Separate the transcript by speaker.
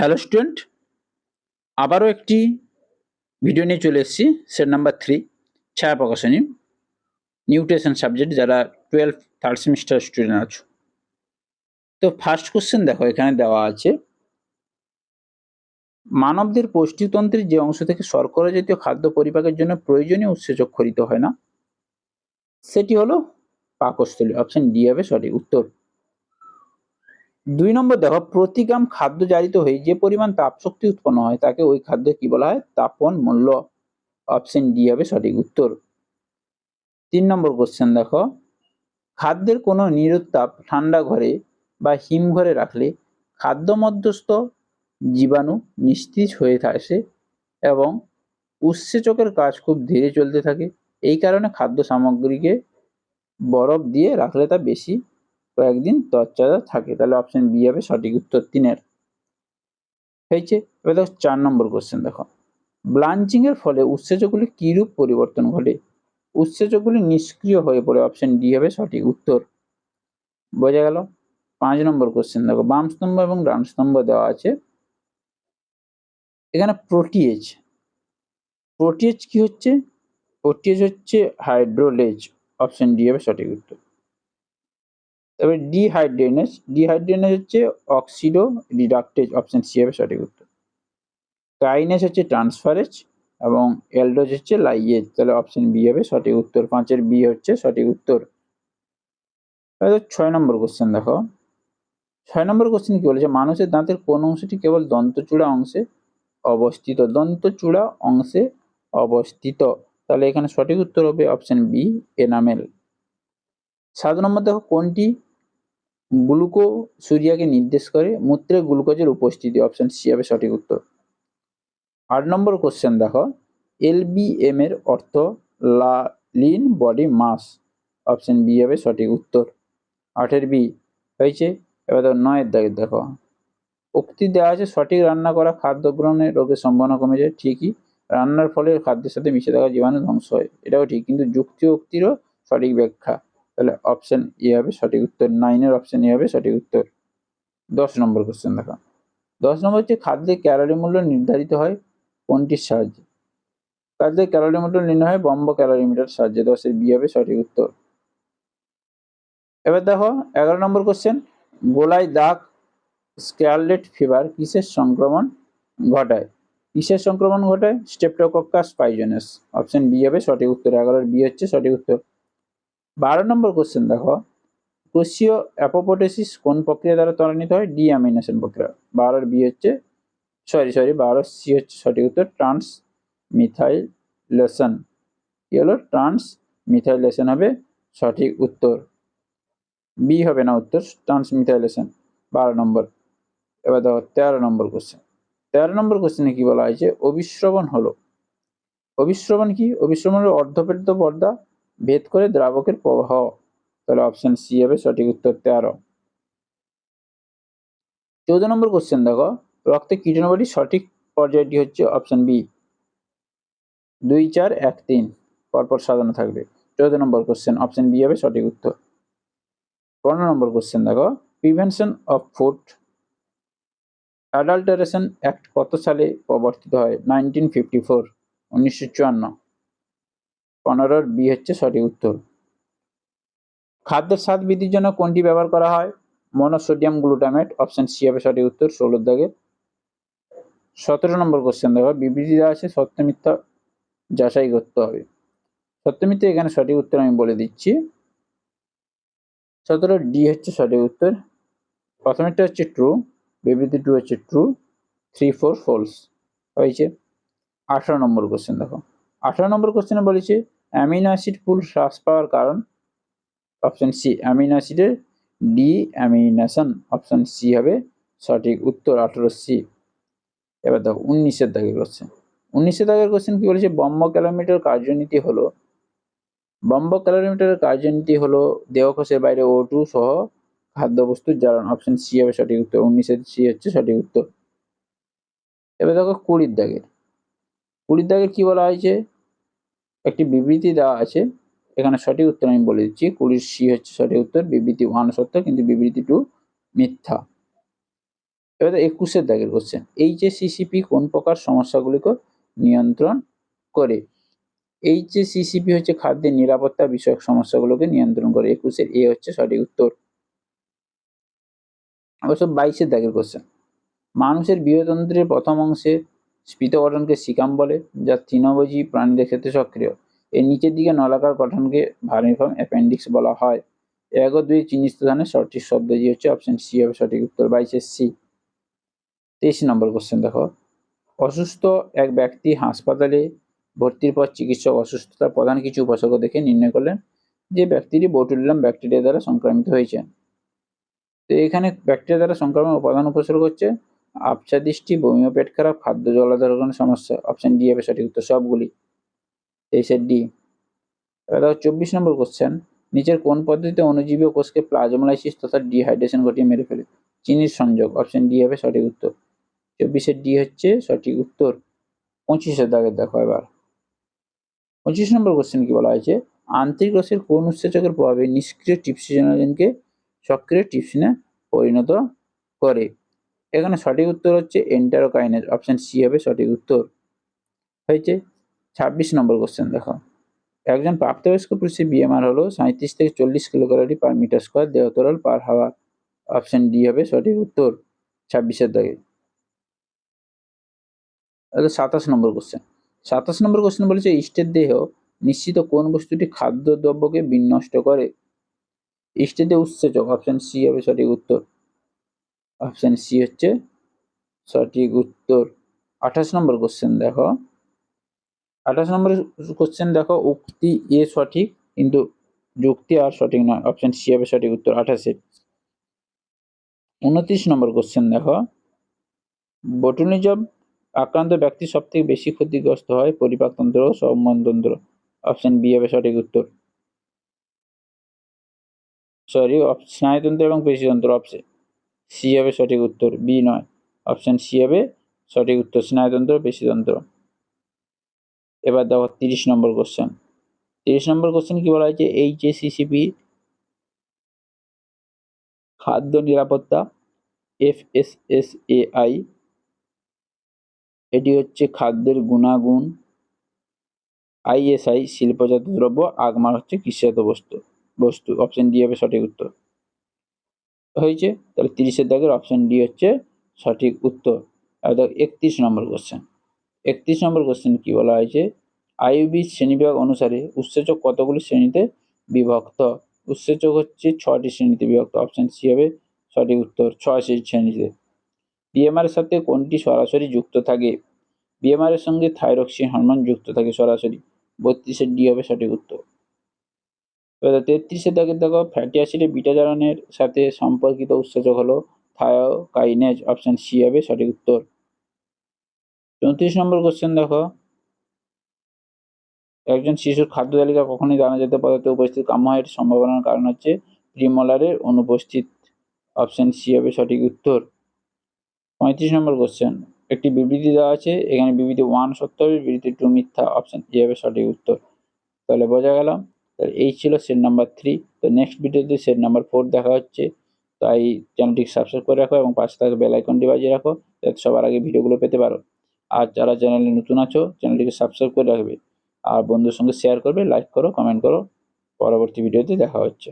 Speaker 1: Hello student আবারও একটি video নিয়ে চলে এসেছি set number three Chhaya Prakashani nutrition subject যারা টুয়েলভ থার্ড সেমিস্টার স্টুডেন্ট আছো। তো ফার্স্ট কোশ্চেন দেখো, এখানে দেওয়া আছে, মানবদের পুষ্টিতন্ত্রের যে অংশ থেকে শর্করা জাতীয় খাদ্য পরিপাকের জন্য প্রয়োজনীয় উৎসেচক খরিত হয় না, সেটি হলো পাকস্থলী অপশন ডি হবে, সঠিক উত্তর। দুই নম্বর দেখো প্রতি গ্রাম খাদ্য জারিত হয়ে যে পরিমাণ তাপ শক্তি উৎপন্ন হয়, তাকে ওই খাদ্য কি বলা হয়? তাপন মূল্য। অপশন ডি হবে সঠিক উত্তর। তিন নম্বর কোশ্চেন দেখো, খাদ্যের কোনো নিরুত্তাপ ঠান্ডা ঘরে বা হিম ঘরে রাখলে খাদ্য মধ্যস্থ জীবাণু নিস্তেজ হয়ে থাকে এবং উৎসেচকের কাজ খুব ধীরে চলতে থাকে। এই কারণে খাদ্য সামগ্রীকে বরফ দিয়ে রাখলে তা বেশি কয়েকদিন তরতাজা থাকে, তাহলে অপশন বি হবে সঠিক উত্তর তিনের। হয়েছে? এবার দেখো চার নম্বর কোশ্চেন দেখো। ব্লাঞ্চিং এর ফলে উৎসেচকগুলি কিরূপ পরিবর্তন ঘটে? উৎসেচকগুলি নিষ্ক্রিয় হয়ে পড়ে অপশন ডি হবে সঠিক উত্তর। বোঝা গেল? পাঁচ নম্বর কোশ্চেন দেখো, বাম স্তম্ভ এবং ডান স্তম্ভ দেওয়া আছে। এখানে প্রোটিয়েজ প্রোটিয়েজ কি হচ্ছে? প্রোটিয়েজ হচ্ছে হাইড্রোলেজ অপশন ডি হবে সঠিক উত্তর। তবে ডিহাইড্রেনেস ডিহাইড্রেনেস হচ্ছে অক্সিডো রিডাক্টেজ অপশন সি হবে সঠিক উত্তর। কাইনেস হচ্ছে ট্রান্সফারেজ এবং এলডোজ হচ্ছে লাইয়েজ তাহলে অপশন বি হবে সঠিক উত্তর। পাঁচের বি হচ্ছে সঠিক উত্তর। ছয় নম্বর কোশ্চেন দেখো। ছয় নম্বর কোশ্চেন কি বলেছে? মানুষের দাঁতের কোন অংশটি কেবল দন্তচূড়া অংশে অবস্থিত? দন্তচূড়া অংশে অবস্থিত। তাহলে এখানে সঠিক উত্তর হবে অপশন বি এনামেল সাত নম্বর দেখো কোনটি গ্লুকো সুরিয়াকে নির্দেশ করে মূত্রে গ্লুকোজের উপস্থিতি অপশন সি হবে সঠিক উত্তর। আট নম্বর কোশ্চেন দেখো। এলবিএম এর অর্থ লা, lean, body, mass. Option B হবে সঠিক উত্তর। আটের বি হয়েছে। এবার দেখো নয়ের দাগের দেখো। উক্তি দেওয়া আছে সঠিক রান্না করা খাদ্য গ্রহণের রোগের সম্ভাবনা কমে যায়, ঠিকই। রান্নার ফলে খাদ্যের সাথে মিশে থাকা জীবাণু ধ্বংস হয়, এটাও ঠিক। কিন্তু যুক্তি উক্তিরও সঠিক ব্যাখ্যা। তাহলে অপশন এ হবে, সঠিক উত্তর নাইনের অপশন এ হবে, সঠিক উত্তর দশ নম্বর কোশ্চেন দেখো। দশ নম্বর হচ্ছে খাদ্যের ক্যালোরি মূল্য নির্ধারিত হয় কোনটির সাহায্যে? খাদ্যের ক্যালোরি মূল্য নির্ণয় হয় বম্ব ক্যালোরিমিটার সাহায্যে দশের বি হবে সঠিক উত্তর। এবার দেখো, এগারো নম্বর কোশ্চেন গোলায় দাগ স্ক্যারলেট ফিভার কিসের সংক্রমণ ঘটায়? কিসের সংক্রমণ ঘটায়? স্টেপটোকক্কাস পাইজনাস অপশন বি হবে সঠিক উত্তর এগারোর বি হচ্ছে সঠিক উত্তর। বারো নম্বর কোশ্চেন দেখো। কোষীয় অ্যাপোপোটেসিস কোন প্রক্রিয়া দ্বারা ত্বরান্বিত হয়? ডিঅ্যামিনেশন প্রক্রিয়া। বারোর বি হচ্ছে সরি সরি বারো সি হচ্ছে সঠিক উত্তর ট্রান্স মিথাইলেশন কি হলো? ট্রান্স মিথাইলেশন হবে সঠিক উত্তর। বি হবে না উত্তর ট্রান্স মিথাইলেশন বারো নম্বর। এবার দেখো, তেরো নম্বর কোশ্চেন তেরো নম্বর কোশ্চেনে কি বলা হয়েছে? অবিশ্রবণ হলো। অবিশ্রবণ কি? অবিশ্রবণ হলো অর্ধপেরিত পর্দা ভেদ করে দ্রাবকের প্রবাহ। তাহলে অপশন সি হবে সঠিক উত্তর তেরো। চৌদ্দ নম্বর কোশ্চেন দেখো। রক্তে কীটাণুবাড়ির সঠিক পর্যায়টি হচ্ছে অপশন বি দুই, চার, এক, তিন। পরপর সাজানো থাকবে। চৌদ্দ নম্বর কোশ্চেন অপশন বি হবে সঠিক উত্তর। পনেরো নম্বর কোশ্চেন দেখো। Prevention of food adulteration act কত সালে প্রবর্তিত হয়? নাইনটিন ফিফটি ফোর উনিশশো চুয়ান্ন। পনেরোর বি হচ্ছে সঠিক উত্তর। খাদ্যের স্বাদ বৃদ্ধির জন্য কোনটি ব্যবহার করা হয়? মনোসোডিয়াম গ্লুটামেট, অপশন সি হবে সঠিক উত্তর ষোলোর দাগে সতেরো নম্বর কোশ্চেন দেখো, বিবৃতি দেওয়া আছে, সত্য যাচাই করতে হবে। সত্য মিথ্যা এখানে সঠিক উত্তর আমি বলে দিচ্ছি। সতেরো ডি হচ্ছে সঠিক উত্তর। প্রথমেরটা হচ্ছে ট্রু বিবৃতি টু হচ্ছে ট্রু থ্রি ফোর ফোলস হয়েছে। আঠারো নম্বর কোশ্চেন দেখো। আঠারো নম্বর কোশ্চেনে বলেছে অ্যামিনো অ্যাসিড পুল হ্রাস পাওয়ার কারণ অপশন সি, অ্যামিনো অ্যাসিডের ডি অ্যামিনেশন অপশন সি হবে সঠিক উত্তর আঠারো সি। এবার দেখো, উনিশের দাগের কোশ্চেন উনিশের দাগের কোশ্চেন কি বলেছে? বম্ব ক্যালোমিটার কার্যনীতি হলো, বম্ব ক্যালোরিমিটারের কার্যনীতি হলো দেহকোষের বাইরে ও টু সহ খাদ্যবস্তুর জ্বালান। অপশন সি হবে সঠিক উত্তর। উনিশের সি হচ্ছে সঠিক উত্তর। এবার দেখো কুড়ির দাগের। কুড়ির দাগের কি বলা হয়েছে? একটি বিবৃতি দেওয়া আছে। এখানে সঠিক উত্তর আমি বলে দিচ্ছি। কুড়ির সি হচ্ছে সঠিক উত্তর। বিবৃতি ওয়ান সত্য, কিন্তু বিবৃতি টু মিথ্যা। এবার একুশের দাগের কোশ্চেন এইচএসিসিপি কোন প্রকার সমস্যাগুলিকে নিয়ন্ত্রণ করে? এইচএসিসিপি হচ্ছে খাদ্যের নিরাপত্তা বিষয়ক সমস্যাগুলোকে নিয়ন্ত্রণ করে। একুশের এ হচ্ছে সঠিক উত্তর। অবশ্য বাইশের দাগের কোশ্চেন মানুষের বৃহতন্ত্রের প্রথম অংশে স্ফীত গঠনকে সিকাম বলে, যা তৃণভোজী প্রাণীদের ক্ষেত্রে সক্রিয়। এর নিচের দিকে নলাকার গঠনকে ভার্মিফর্ম অ্যাপেন্ডিক্স বলা হয়। এক ও দুই চিহ্নিত ধানের সঠিক শব্দটি হচ্ছে অপশন সি হবে সঠিক উত্তর বাইশের সি। তেইশ নম্বর কোশ্চেন দেখো। অসুস্থ এক ব্যক্তি হাসপাতালে ভর্তির পর চিকিৎসক অসুস্থতার প্রধান কিছু উপসর্গ দেখে নির্ণয় করলেন যে ব্যক্তিটি বোটুলিয়াম ব্যাকটেরিয়া দ্বারা সংক্রামিত হয়েছেন তো এখানে ব্যাকটেরিয়া দ্বারা সংক্রমণের প্রধান উপসর্গ হচ্ছে আবছা দৃষ্টি, বমিও পেট খারাপ, খাদ্য জলাধারণের সমস্যা অপশন ডি হবে সঠিক উত্তর সবগুলি। তেইশের ডি এবার চব্বিশ নম্বর কোশ্চেন নিচের কোন পদ্ধতিতে অনুজীবী কোষকে প্লাজমোলাইসিস তথা ডিহাইড্রেশন ঘটিয়ে মেরে ফেলে? চিনির সংযোগ অপশন ডি হবে সঠিক উত্তর। চব্বিশের ডি হচ্ছে সঠিক উত্তর। পঁচিশের দাগের দেখো এবার। পঁচিশ নম্বর কোশ্চেন কি বলা হয়েছে? আন্তরিক রসের কোন উৎসেচকের প্রভাবে নিষ্ক্রিয় টিপসিজেনোজেনকে সক্রিয় টিপসিনে পরিণত করে? এখানে সঠিক উত্তর হচ্ছে এন্টারোকাইনেজ অপশন সি হবে সঠিক উত্তর। হয়েছে ছাব্বিশ নম্বর কোশ্চেন দেখো। একজন প্রাপ্তবয়স্ক পুরুষের বিএমআর হলো সাঁত্রিশ থেকে চল্লিশ kilo calorie per metre square দেহতরল per হাওয়া। অপশন ডি হবে সঠিক উত্তর ছাব্বিশের দাগে। সাতাশ নম্বর কোশ্চেন সাতাশ নম্বর কোশ্চেন বলেছে, ইষ্টের দেহ নিশ্চিত কোন বস্তুটি খাদ্য দ্রব্যকে বিনষ্ট করে? ইষ্টের দেহ উৎসেচক অপশন সি হবে সঠিক উত্তর। অপশন সি হচ্ছে সঠিক উত্তর। আঠাশ নম্বর কোশ্চেন দেখো। আঠাশ নম্বর কোশ্চেন দেখো, উক্তি এ সঠিক কিন্তু যুক্তি আর সঠিক নয়। অপশন সি হবে সঠিক উত্তর আঠাশে। উনত্রিশ নম্বর কোশ্চেন দেখো। বটুনিজম আক্রান্ত ব্যক্তি সব থেকে বেশি ক্ষতিগ্রস্ত হয় পরিপাকতন্ত্র ও সম্বনতন্ত্র অপশন বি হবে সঠিক উত্তর। সরি স্নায়ুতন্ত্র এবং পেশিতন্ত্র অপশন সি হবে সঠিক উত্তর, বি নয়। অপশন সি হবে সঠিক উত্তর, স্নায়ুতন্ত্র, পেশিতন্ত্র। এবার দেখো তিরিশ নম্বর কোশ্চেন তিরিশ নম্বর কোশ্চেন কি বলা হয়েছে? এইচ এসিসিপি খাদ্য নিরাপত্তা F S S A I এটি হচ্ছে খাদ্যের গুণাগুণ আইএসআই শিল্পজাত দ্রব্য, আগমার হচ্ছে কৃষিজাত বস্তু বস্তু। অপশন ডি হবে সঠিক উত্তর। হয়েছে, তাহলে তিরিশের দাগের অপশন ডি হচ্ছে সঠিক উত্তর। দেখো একত্রিশ নম্বর কোশ্চেন একত্রিশ নম্বর কোশ্চেন কী বলা হয়েছে? আইউবি শ্রেণীবিভাগ অনুসারে উৎসেচক কতগুলি শ্রেণীতে বিভক্ত? উৎসেচক হচ্ছে ছটি শ্রেণীতে বিভক্ত। অপশন সি হবে সঠিক উত্তর, ছয় শ্রেণীতে। বিএমআর এর সাথে কোনটি সরাসরি যুক্ত থাকে? বিএমআর এর সঙ্গে থাইরক্সি হরমোন যুক্ত থাকে সরাসরি। বত্রিশের ডি হবে সঠিক উত্তর। তেত্রিশের দাগে দেখো, ফ্যাটি অ্যাসিডের বিটা জারণের সাথে সম্পর্কিত উৎসেচক হলো থায়োকাইনেজ, অপশন সি হবে সঠিক উত্তর। চৌত্রিশ নম্বর কোশ্চেন দেখো। একজন শিশুর খাদ্য তালিকা কখনই জানা যেতে পদার্থে উপস্থিত কাম্যহের সম্ভাবনার কারণ হচ্ছে প্রিমোলারের অনুপস্থিত। অপশন সি হবে সঠিক উত্তর। পঁয়ত্রিশ নম্বর কোশ্চেন একটি বিবৃতি দেওয়া আছে, এখানে বিবৃতি ওয়ান সত্য হবে, বিবৃতি টু মিথ্যা, অপশন এ হবে সঠিক উত্তর। তাহলে বোঝা গেল এই ছিল সেট নাম্বার থ্রি তো নেক্সট ভিডিওতে সেট নাম্বার ফোর দেখা হচ্ছে। তাই চ্যানেলটিকে সাবস্ক্রাইব করে রাখো এবং পাশে থাকা বেল আইকনটি বাজিয়ে রাখো, যাতে সবার আগে ভিডিওগুলো পেতে পারো। আর যারা চ্যানেলে নতুন আছো চ্যানেলটিকে সাবস্ক্রাইব করে রাখবে। আর বন্ধুর সঙ্গে শেয়ার করবে লাইক করো কমেন্ট করো। পরবর্তী ভিডিওতে দেখা হচ্ছে।